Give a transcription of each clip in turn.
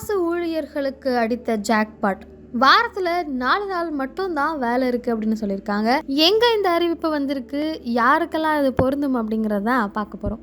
அரசு ஊழியர்களுக்கு அடித்த ஜாக்பாட் வாரத்தில் நாலு நாள் மட்டும்தான் வேலை இருக்குது அப்படின்னு சொல்லியிருக்காங்க. எங்கே இந்த அறிவிப்பு வந்திருக்கு? யாருக்கெல்லாம் இது பொருந்தும் அப்படிங்கிறத பார்க்க போகிறோம்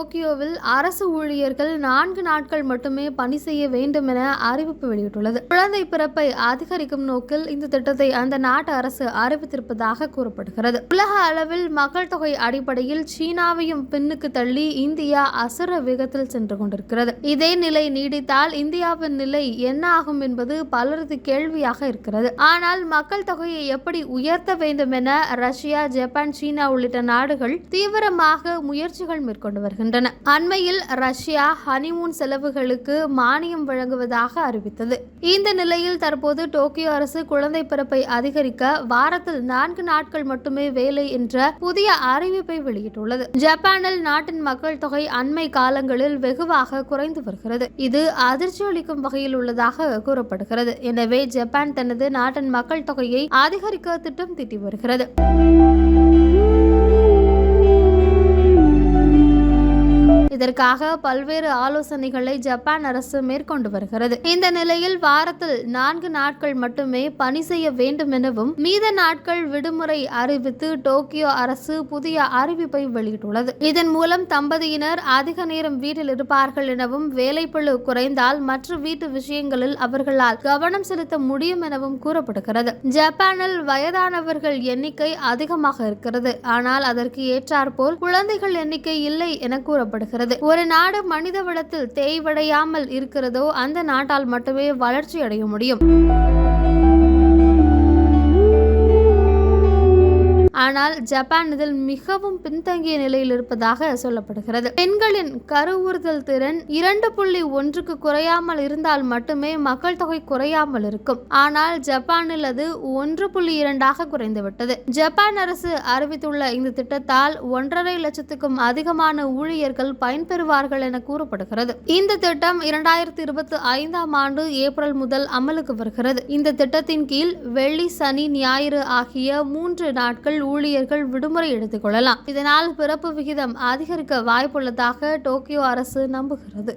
டோக்கியோவில் அரசு ஊழியர்கள் நான்கு நாட்கள் மட்டுமே பணி செய்ய வேண்டும் என அறிவிப்பு வெளியிட்டுள்ளது. குழந்தை பிறப்பை அதிகரிக்கும் நோக்கில் இந்த திட்டத்தை அந்த நாட்டு அரசு அறிவித்திருப்பதாக கூறப்படுகிறது. உலக அளவில் மக்கள் தொகை அடிப்படையில் சீனாவையும் பின்னுக்கு தள்ளி இந்தியா அசுர வேகத்தில் சென்று கொண்டிருக்கிறது. இதே நிலை நீடித்தால் இந்தியாவின் நிலை என்ன ஆகும் என்பது பலரது கேள்வியாக இருக்கிறது. ஆனால் மக்கள் தொகையை எப்படி உயர்த்த வேண்டும் என ரஷ்யா ஜப்பான் சீனா உள்ளிட்ட நாடுகள் தீவிரமாக முயற்சிகள் மேற்கொண்டு வருகின்றன. அண்மையில் ரஷ்யா ஹனிமூன் செலவுகளுக்கு மானியம் வழங்குவதாக அறிவித்தது. இந்த நிலையில் தற்போது டோக்கியோ அரசு குழந்தை பிறப்பை அதிகரிக்க வாரத்தில் நான்கு நாட்கள் மட்டுமே வேலை என்ற புதிய அறிவிப்பை வெளியிட்டுள்ளது. ஜப்பானில் நாட்டின் மக்கள் தொகை அண்மை காலங்களில் வெகுவாக குறைந்து வருகிறது. இது அதிர்ச்சி அளிக்கும் வகையில் உள்ளதாக கூறப்படுகிறது. எனவே ஜப்பான் தனது நாட்டின் மக்கள் தொகையை அதிகரிக்க திட்டம் தீட்டி வருகிறது. இதற்காக பல்வேறு ஆலோசனைகளை ஜப்பான் அரசு மேற்கொண்டு வருகிறது. இந்த நிலையில் வாரத்தில் நான்கு நாட்கள் மட்டுமே பணி செய்ய வேண்டும் எனவும் மீத நாட்கள் விடுமுறை அறிவித்து டோக்கியோ அரசு புதிய அறிவிப்பை வெளியிட்டுள்ளது. இதன் மூலம் தம்பதியினர் அதிக நேரம் வீட்டில் இருப்பார்கள் எனவும் வேலைப்பழு குறைந்தால் மற்ற வீட்டு விஷயங்களில் அவர்களால் கவனம் செலுத்த முடியும் எனவும் கூறப்படுகிறது. ஜப்பானில் வயதானவர்கள் எண்ணிக்கை அதிகமாக இருக்கிறது. ஆனால் அதற்கு ஏற்றாற்போல் குழந்தைகள் எண்ணிக்கை இல்லை என கூறப்படுகிறது. ஒரு நாடு மனித வளத்தில் தேய்வடையாமல் இருக்கிறதோ அந்த நாட்டால் மட்டுமே வளர்ச்சி அடைய முடியும். ஆனால் ஜப்பான் இதில் மிகவும் பின்தங்கிய நிலையில் இருப்பதாக சொல்லப்படுகிறது. பெண்களின் கருவுறுதல் திறன் இரண்டு புள்ளி ஒன்றுக்கு குறையாமல் இருந்தால் மட்டுமே மக்கள் தொகை குறையாமல் இருக்கும். ஆனால் ஜப்பானில் அது ஒன்று புள்ளி இரண்டாக குறைந்துவிட்டது. ஜப்பான் அரசு அறிவித்துள்ள இந்த திட்டத்தால் ஒன்றரை லட்சத்துக்கும் அதிகமான ஊழியர்கள் பயன்பெறுவார்கள் என கூறப்படுகிறது. இந்த திட்டம் இரண்டாயிரத்தி இருபத்தி ஐந்தாம் ஆண்டு ஏப்ரல் முதல் அமலுக்கு வருகிறது. இந்த திட்டத்தின் கீழ் வெள்ளி சனி ஞாயிறு ஆகிய மூன்று நாட்கள் ஊழியர்கள் விடுமுறை எடுத்துக் கொள்ளலாம். இதனால் பிறப்பு விகிதம் அதிகரிக்க வாய்ப்புள்ளதாக டோக்கியோ அரசு நம்புகிறது.